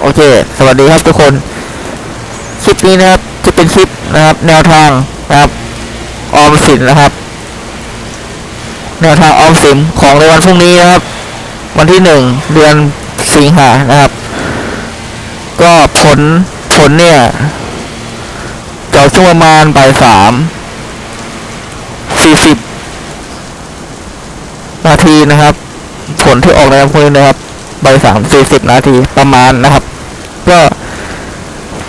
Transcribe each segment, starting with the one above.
โอเค สวัสดีครับทุกคน คลิปนี้นะครับ จะเป็นคลิปนะครับ แนวทางนะครับ ออมสินนะครับ แนวทางออมสินของในวันพรุ่งนี้นะครับ วันที่หนึ่งเดือนสิงหานะครับ ก็ผลผลเนี่ยจะช่วงประมาณบ่ายสามสี่สิบนาทีนะครับ ผลที่ออกในวันพรุ่งนี้นะครับ บ่ายสามสี่สิบนาทีประมาณนะครับ ก็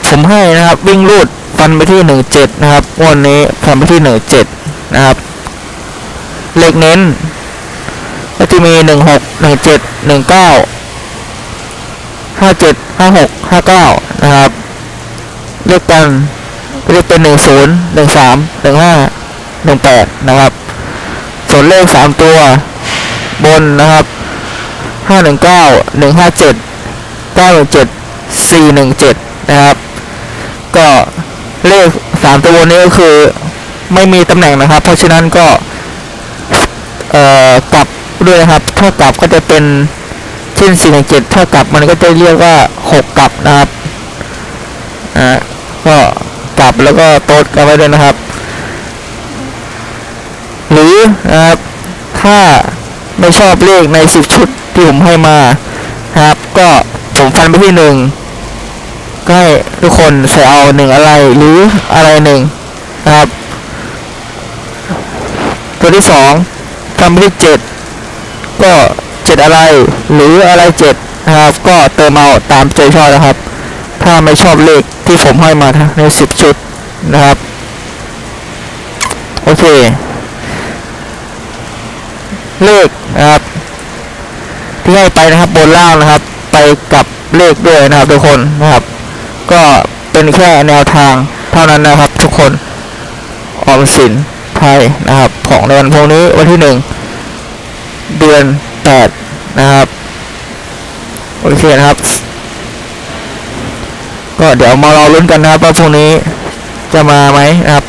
ผมให้นะครับ วิ่งรูดฟันไปที่หนึ่งเจ็ดนะครับวันนี้ฟันไปที่หนึ่งเจ็ดนะครับเลขเน้นก็จะมีหนึ่งหกหนึ่งเจ็ดหนึ่งเก้าห้าเจ็ดห้าหกห้าเก้านะครับเลขกันก็จะเป็นหนึ่งศูนย์หนึ่งสามหนึ่งห้าหนึ่งแปดนะครับ ส่วนเลขสามตัวบนนะครับ ห้าหนึ่งเก้าหนึ่งห้าเจ็ดเก้าหนึ่งเจ็ดสี่หนึ่งเจ็ดนะครับ ก็เลขสามตัวนี้ก็คือไม่มีตำแหน่งนะครับ เพราะฉะนั้นก็เอ่อกลับด้วยนะครับ ถ้ากลับก็จะเป็นเช่น4 1 7ถ้ากลับมันก็จะเรียกว่า6กลับนะครับอ่าก็กลับแล้วก็โต๊ดกันไว้ด้วยนะครับ หรือนะครับถ้าไม่ชอบเลขใน10ชุด ที่ผมให้มาครับ ก็ผมฟันไปที่หนึ่งก็ให้ทุกคนใส่เอาหนึ่งอะไรหรืออะไรหนึ่งนะครับ ตัวที่สองทำที่เจ็ดก็เจ็ดอะไร หรืออะไรเจ็ดนะครับ ก็เติมเอาตามใจชอบนะครับ ถ้าไม่ชอบเลขที่ผมให้มาในสิบชุดนะครับ โอเค เลขนะครับ ที่ให้ไปนะครับ บนล่างนะครับ ไปกับเลขด้วยนะครับ ทุกคนนะครับ ก็เป็นแค่แนวทางเท่านั้นนะครับ ทุกคนออมสินไทยนะครับ ของในวันพรุ่งนี้วันที่หนึ่งเดือนแปดนะครับโอเคนะครับ ก็เดี๋ยวมารอลุ้นกันนะครับว่าพรุ่งนี้จะมาไหมนะครับ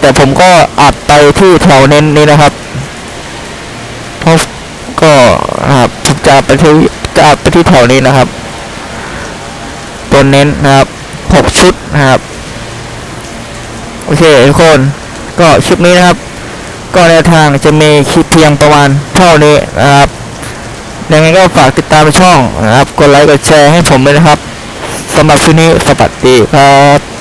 แต่ผมก็อัดไปที่แถวเน้นนี้นะครับเพราะก็นะครับผม จะอัดไปที่จะอัดไปที่แถวนี้นะครับตัวเน้นนะครับหกชุดนะครับโอเคทุกคนก็คลิปนี้นะครับ ก็แนวทางจะมีคลิปเพียงประมาณเท่านี้นะครับยังไงก็ฝากติดตามช่องนะครับกดไลค์กดแชร์ให้ผมด้วยนะครับสำหรับคลิปนี้สวัสดีครับ